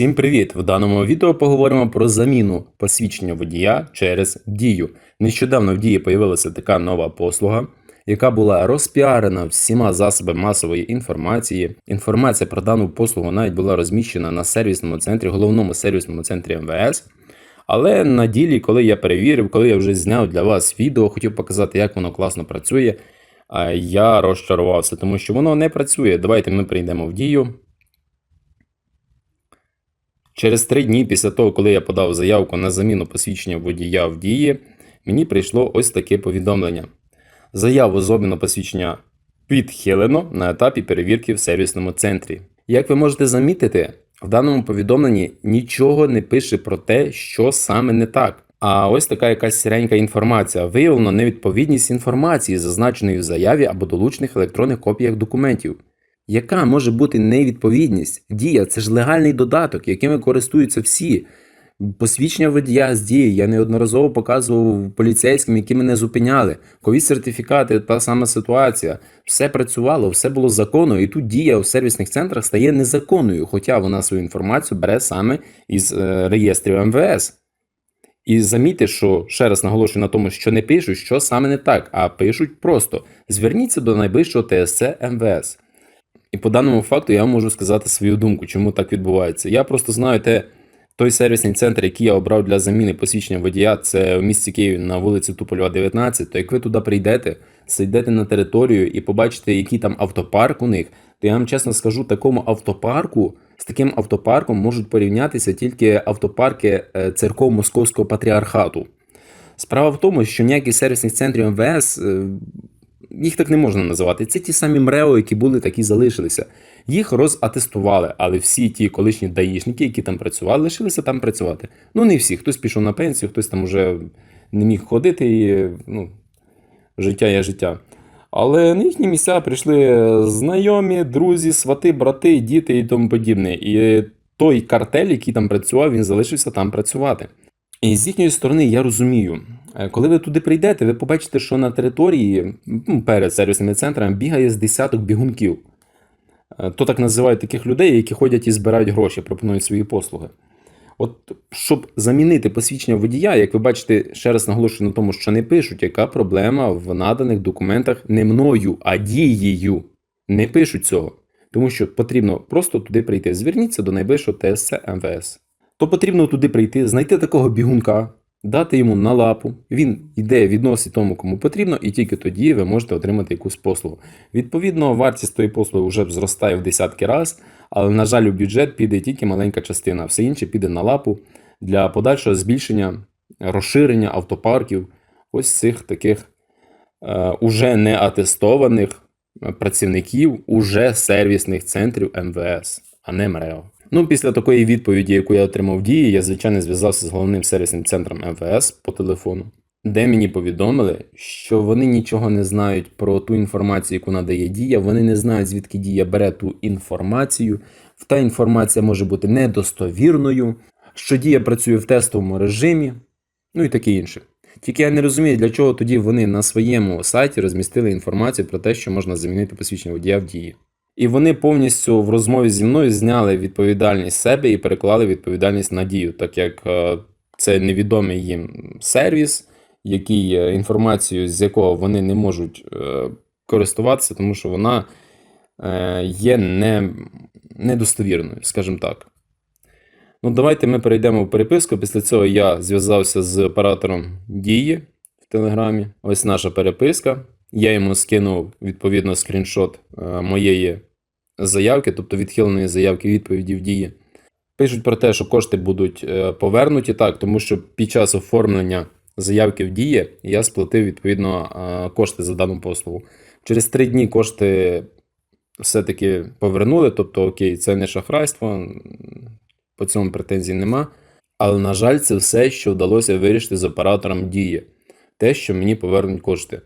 Всім привіт! В даному відео поговоримо про заміну посвідчення водія через дію. Нещодавно в дії появилася така нова послуга, яка була розпіарена всіма засобами масової інформації. Інформація про дану послугу навіть була розміщена на сервісному центрі, головному сервісному центрі МВС. Але на ділі, коли я перевірив, коли я вже зняв для вас відео, хотів показати, як воно класно працює. Я розчарувався, тому що воно не працює. Давайте ми прийдемо в дію. Через три дні після того, коли я подав заявку на заміну посвідчення водія в дії, мені прийшло ось таке повідомлення. Заяву з обміну посвідчення відхилено на етапі перевірки в сервісному центрі. Як ви можете замітити, в даному повідомленні нічого не пише про те, що саме не так. А ось така якась сіренька інформація. Виявлено невідповідність інформації, зазначеної в заяві або долучених електронних копіях документів. Яка може бути невідповідність? Дія це ж легальний додаток, якими користуються всі. Посвідчення водія з дії я неодноразово показував поліцейським, які мене зупиняли. Ковід сертифікати, та сама ситуація. Все працювало, все було законно, і тут дія у сервісних центрах стає незаконною, хоча вона свою інформацію бере саме із е, реєстрів МВС. І замітьте, що ще раз наголошую на тому, що не пишуть, що саме не так, а пишуть просто: зверніться до найближчого ТСЦ МВС. І по даному факту я можу сказати свою думку, чому так відбувається. Я просто знаю те, той сервісний центр, який я обрав для заміни посвідчення водія, це в місті Києві на вулиці Тупольова, 19. То як ви туди прийдете, зайдете на територію і побачите, який там автопарк у них, то я вам чесно скажу, такому автопарку з таким автопарком можуть порівнятися тільки автопарки е, церков Московського патріархату. Справа в тому, що ніяких сервісних центрів МВС е, їх так не можна називати. Це ті самі МРЕО, які були, так і залишилися. Їх розатестували, але всі ті колишні даїшники, які там працювали, лишилися там працювати. Ну, не всі. Хтось пішов на пенсію, хтось там вже не міг ходити, і ну, життя є життя. Але на їхні місця прийшли знайомі, друзі, свати, брати, діти і тому подібне. І той картель, який там працював, він залишився там працювати. І з їхньої сторони я розумію, коли ви туди прийдете, ви побачите, що на території ну, перед сервісними центрами бігає з десяток бігунків. Е, То так називають таких людей, які ходять і збирають гроші, пропонують свої послуги. От щоб замінити посвідчення водія, як ви бачите, ще раз наголошую на тому, що не пишуть, яка проблема в наданих документах не мною, а дією. Не пишуть цього. Тому що потрібно просто туди прийти. Зверніться до найближчого ТСЦ МВС. То потрібно туди прийти, знайти такого бігунка, дати йому на лапу. Він йде, відносить тому, кому потрібно, і тільки тоді ви можете отримати якусь послугу. Відповідно, вартість тої послуги вже зростає в десятки разів, але, на жаль, у бюджет піде тільки маленька частина, все інше піде на лапу для подальшого збільшення, розширення автопарків, ось цих таких е, уже не атестованих працівників уже сервісних центрів МВС, а не МРЕО. Ну, після такої відповіді, яку я отримав дії, я звичайно зв'язався з головним сервісним центром МВС по телефону, де мені повідомили, що вони нічого не знають про ту інформацію, яку надає Дія. Вони не знають, звідки Дія бере ту інформацію. Та інформація може бути недостовірною, що Дія працює в тестовому режимі, ну і таке інше. Тільки я не розумію, для чого тоді вони на своєму сайті розмістили інформацію про те, що можна замінити посвідчення водія в дії. І вони повністю в розмові зі мною зняли відповідальність себе і переклали відповідальність на дію, так як е, це невідомий їм сервіс, який інформацію, з якого вони не можуть е, користуватися, тому що вона е, є не, недостовірною, скажімо так. Ну, давайте ми перейдемо в переписку. Після цього я зв'язався з оператором дії в Телеграмі. Ось наша переписка. Я йому скинув відповідно скріншот е, моєї заявки, тобто відхиленої заявки відповіді в дії. Пишуть про те, що кошти будуть е, повернуті так, тому що під час оформлення заявки в дії я сплатив відповідно е, кошти за дану послугу. Через три дні кошти все-таки повернули, тобто окей, це не шахрайство, по цьому претензій нема. Але, на жаль, це все, що вдалося вирішити з оператором дії. Те, що мені повернуть кошти.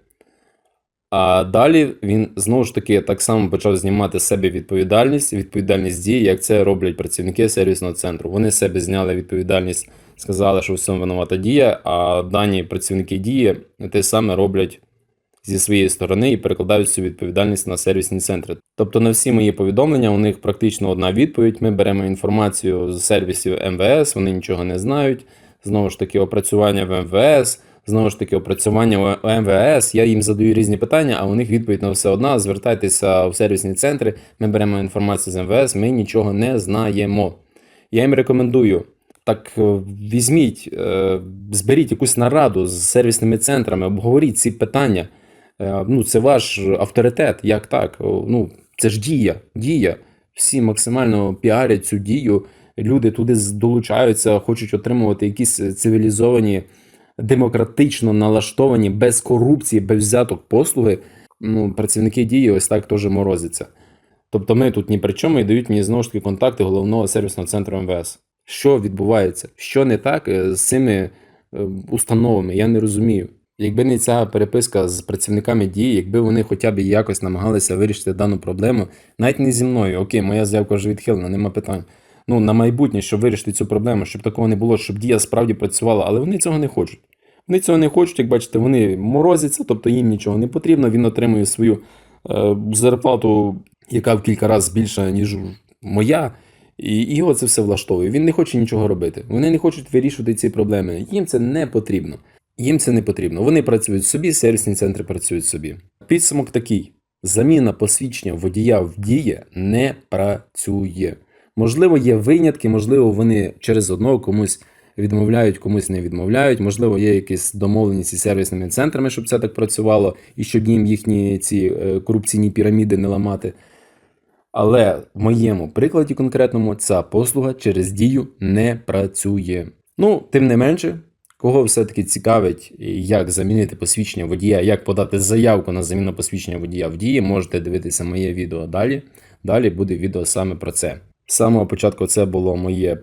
А далі він знову ж таки так само почав знімати з себе відповідальність, відповідальність дії, як це роблять працівники сервісного центру. Вони себе зняли відповідальність, сказали, що в цьому винувата дія, а дані працівники дії те саме роблять зі своєї сторони і перекладають цю відповідальність на сервісні центри. Тобто на всі мої повідомлення у них практично одна відповідь. Ми беремо інформацію з сервісів МВС, вони нічого не знають. Знову ж таки, опрацювання в МВС. Знову ж таки, опрацювання у МВС. Я їм задаю різні питання, а у них відповідь на все одна. Звертайтеся в сервісні центри. Ми беремо інформацію з МВС. Ми нічого не знаємо. Я їм рекомендую. Так е, візьміть, е, зберіть якусь нараду з сервісними центрами, обговоріть ці питання. Е, Ну, це ваш авторитет. Як так? Ну, це ж дія. Дія. Всі максимально піарять цю дію. Люди туди долучаються, хочуть отримувати якісь цивілізовані, демократично налаштовані, без корупції, без взяток послуги. Ну, працівники дії ось так теж морозяться. Тобто ми тут ні при чому і дають мені знову ж таки контакти головного сервісного центру МВС. Що відбувається? Що не так е, з цими е, установами? Я не розумію. Якби не ця переписка з працівниками дії, якби вони хоча б якось намагалися вирішити дану проблему, навіть не зі мною, окей, моя заявка вже відхилена, нема питань. Ну, на майбутнє, щоб вирішити цю проблему, щоб такого не було, щоб дія справді працювала, але вони цього не хочуть. Вони цього не хочуть, як бачите, вони морозяться, тобто їм нічого не потрібно. Він отримує свою е, зарплату, яка в кілька разів більша, ніж моя. І його це все влаштовує. Він не хоче нічого робити. Вони не хочуть вирішувати ці проблеми. Їм це не потрібно. Їм це не потрібно. Вони працюють собі, сервісні центри працюють собі. Підсумок такий: заміна посвідчення водія в дії не працює. Можливо, є винятки, можливо, вони через одного комусь відмовляють, комусь не відмовляють. Можливо, є якісь домовленість із сервісними центрами, щоб це так працювало, і щоб їм їхні ці е, корупційні піраміди не ламати. Але в моєму прикладі конкретному ця послуга через дію не працює. Ну, тим не менше, кого все-таки цікавить, як замінити посвідчення водія, як подати заявку на заміну посвідчення водія в дії, можете дивитися моє відео далі. Далі буде відео саме про це. З самого початку це було моє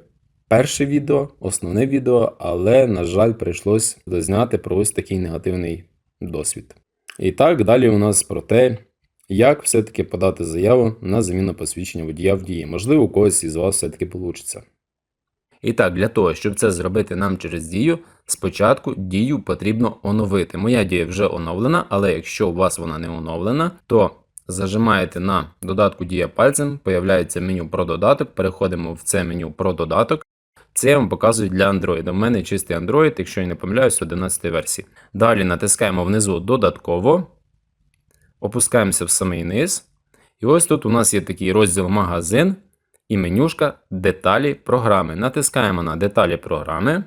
перше відео, основне відео, але, на жаль, прийшлось дозняти про ось такий негативний досвід. І так, далі у нас про те, як все-таки подати заяву на заміну посвідчення водія в дії. Можливо, у когось із вас все-таки вийде. І так, для того, щоб це зробити нам через дію, спочатку дію потрібно оновити. Моя дія вже оновлена, але якщо у вас вона не оновлена, то зажимаєте на додатку Дія пальцем, появляється меню про додаток, переходимо в це меню про додаток. Це я вам показую для Android. У мене чистий Android, якщо я не помиляюсь, 11 версії. Далі натискаємо внизу додатково, опускаємося в самий низ. І ось тут у нас є такий розділ магазин і менюшка Деталі програми. Натискаємо на деталі програми.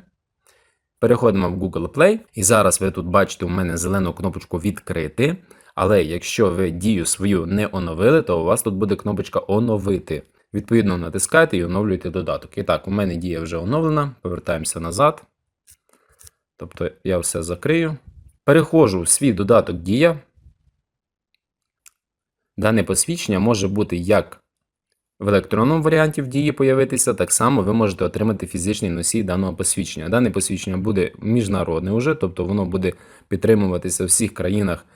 Переходимо в Google Play. І зараз ви тут бачите у мене зелену кнопочку відкрити. Але якщо ви дію свою не оновили, то у вас тут буде кнопочка оновити. Відповідно, натискайте і оновлюєте додаток. І так, у мене дія вже оновлена. Повертаємося назад. Тобто я все закрию. Переходжу в свій додаток Дія. Дане посвідчення може бути як в електронному варіанті в дії появитися, так само ви можете отримати фізичний носій даного посвідчення. Дане посвідчення буде міжнародне вже, тобто воно буде підтримуватися в всіх країнах,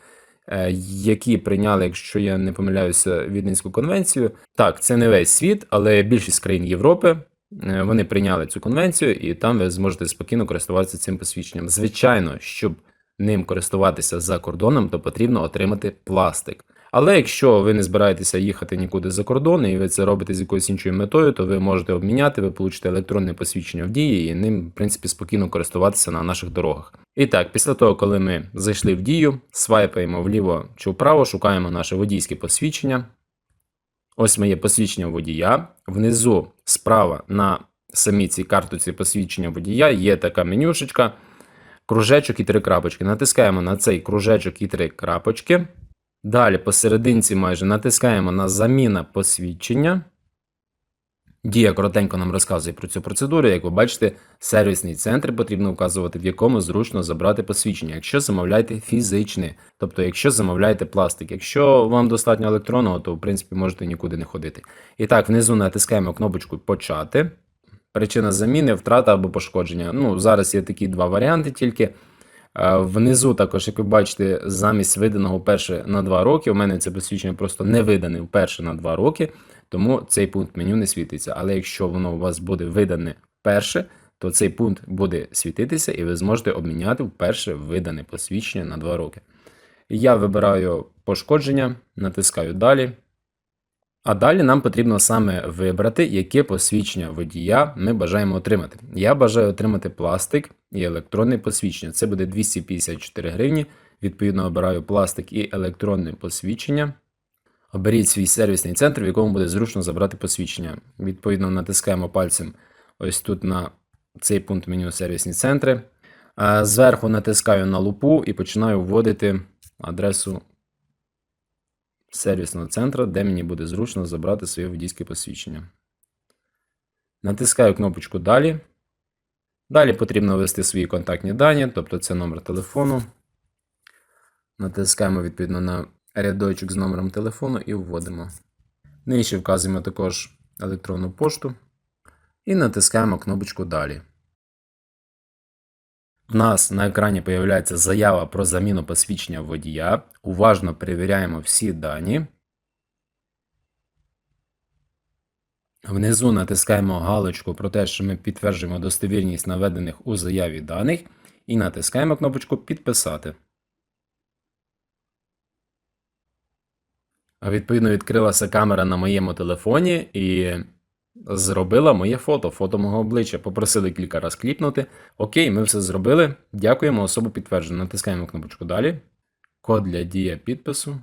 які прийняли, якщо я не помиляюся, Віденську конвенцію. Так, це не весь світ, але більшість країн Європи. е, Вони прийняли цю конвенцію, і там ви зможете спокійно користуватися цим посвідченням. Звичайно, щоб ним користуватися за кордоном, то потрібно отримати пластик. Але якщо ви не збираєтеся їхати нікуди за кордон, і ви це робите з якоюсь іншою метою, то ви можете обміняти, ви получите електронне посвідчення в дії і ним, в принципі, спокійно користуватися на наших дорогах. І так, після того, коли ми зайшли в дію, свайпаємо вліво чи вправо, шукаємо наше водійське посвідчення. Ось моє посвідчення водія. Внизу справа на самій цій картоці посвідчення водія є така менюшечка, кружечок і три крапочки. Натискаємо на цей кружечок і три крапочки. Далі посерединці майже натискаємо на заміна посвідчення. Дія коротенько нам розказує про цю процедуру. Як ви бачите, сервісний центр потрібно вказувати, в якому зручно забрати посвідчення, якщо замовляєте фізичне, тобто якщо замовляєте пластик. Якщо вам достатньо електронного, то в принципі можете нікуди не ходити. І так, внизу натискаємо кнопочку Почати. Причина заміни, втрата або пошкодження. Ну, зараз є такі два варіанти тільки. Е, Внизу також, як ви бачите, замість виданого вперше на 2 роки, у мене це посвідчення просто не видане вперше на 2 роки, тому цей пункт меню не світиться. Але якщо воно у вас буде видане вперше, то цей пункт буде світитися і ви зможете обміняти вперше видане посвідчення на 2 роки. Я вибираю пошкодження, натискаю далі. А далі нам потрібно саме вибрати, яке посвідчення водія ми бажаємо отримати. Я бажаю отримати пластик і електронне посвідчення. Це буде 254 гривні. Відповідно, обираю пластик і електронне посвідчення. Оберіть свій сервісний центр, в якому буде зручно забрати посвідчення. Відповідно, натискаємо пальцем ось тут на цей пункт меню сервісні центри. Зверху натискаю на лупу і починаю вводити адресу сервісного центру, де мені буде зручно забрати своє водійське посвідчення. Натискаю кнопочку Далі. Далі потрібно ввести свої контактні дані, тобто це номер телефону. Натискаємо відповідно на рядочок з номером телефону і вводимо. Нижче вказуємо також електронну пошту і натискаємо кнопочку Далі. В нас на екрані появляється заява про заміну посвідчення водія. Уважно перевіряємо всі дані. Внизу натискаємо галочку про те, що ми підтверджуємо достовірність наведених у заяві даних, і натискаємо кнопочку Підписати. Відповідно, відкрилася камера на моєму телефоні і зробила моє фото, фото мого обличчя. Попросили кілька разів кліпнути. Окей, ми все зробили. Дякуємо, особу підтверджено. Натискаємо кнопочку далі. Код для дія підпису.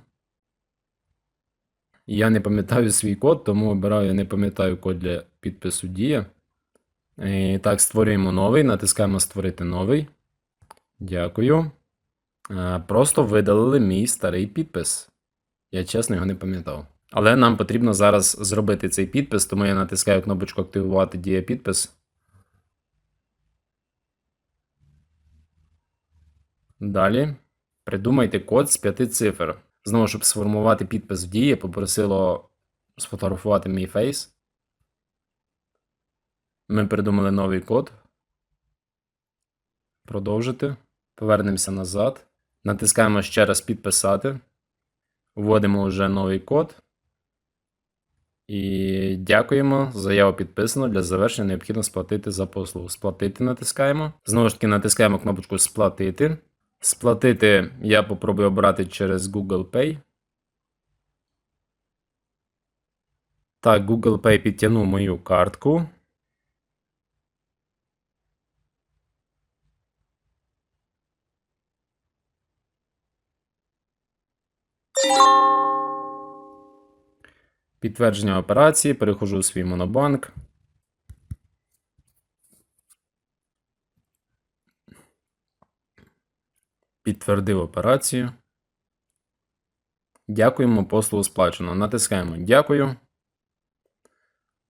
Я не пам'ятаю свій код, тому обираю не пам'ятаю код для підпису дія. І так, створюємо новий, натискаємо Створити новий. Дякую. Е, Просто видалили мій старий підпис. Я чесно його не пам'ятав. Але нам потрібно зараз зробити цей підпис, тому я натискаю кнопочку Активувати дія підпис. Далі. Придумайте код з п'яти цифр. Знову, щоб сформувати підпис в дії, попросило сфотографувати мій фейс. Ми придумали новий код. Продовжити. Повернемося назад. Натискаємо ще раз підписати. Вводимо вже новий код. І дякуємо. Заяву підписано. Для завершення необхідно сплатити за послугу. Сплатити натискаємо. Знову ж таки, натискаємо кнопочку Сплатити. Сплатити я попробую обрати через Google Pay. Так, Google Pay підтягнув мою картку. Підтвердження операції. Переходжу у свій монобанк. Підтвердив операцію. Дякуємо, послугу сплачено. Натискаємо Дякую.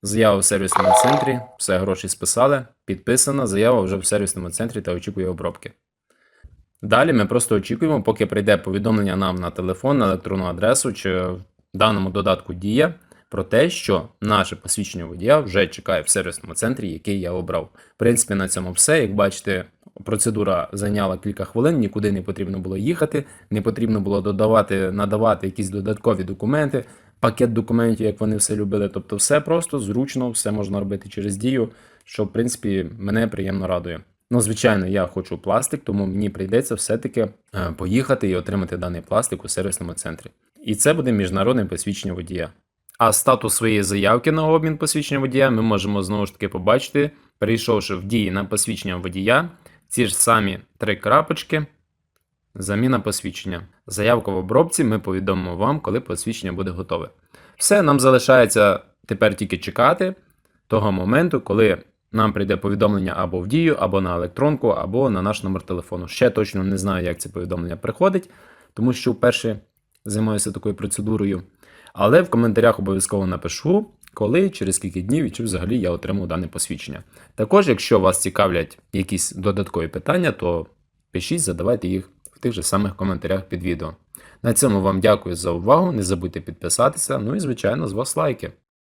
Заява в сервісному центрі. Все, гроші списали. Підписана. Заява вже в сервісному центрі та очікує обробки. Далі ми просто очікуємо, поки прийде повідомлення нам на телефон, на електронну адресу чи в даному додатку Дія про те, що наше посвідчення водія вже чекає в сервісному центрі, який я обрав. В принципі, на цьому все. Як бачите, процедура зайняла кілька хвилин, нікуди не потрібно було їхати, не потрібно було додавати, надавати якісь додаткові документи, пакет документів, як вони все любили. Тобто, все просто зручно, все можна робити через дію, що в принципі мене приємно радує. Ну, звичайно, я хочу пластик, тому мені прийдеться все-таки е, поїхати і отримати даний пластик у сервісному центрі. І це буде міжнародне посвідчення водія. А статус своєї заявки на обмін посвідчення водія ми можемо знову ж таки побачити, перейшовши в дії на посвідчення водія, ці ж самі три крапочки. Заміна посвідчення. Заявку в обробці ми повідомимо вам, коли посвідчення буде готове. Все, нам залишається тепер тільки чекати того моменту, коли нам прийде повідомлення або в дію, або на електронку, або на наш номер телефону. Ще точно не знаю, як це повідомлення приходить, тому що вперше займаюся такою процедурою. Але в коментарях обов'язково напишу, коли, через скільки днів і чи взагалі я отримав дане посвідчення. Також, якщо вас цікавлять якісь додаткові питання, то пишіть, задавайте їх в тих же самих коментарях під відео. На цьому вам дякую за увагу. Не забудьте підписатися. Ну і, звичайно, з вас лайки.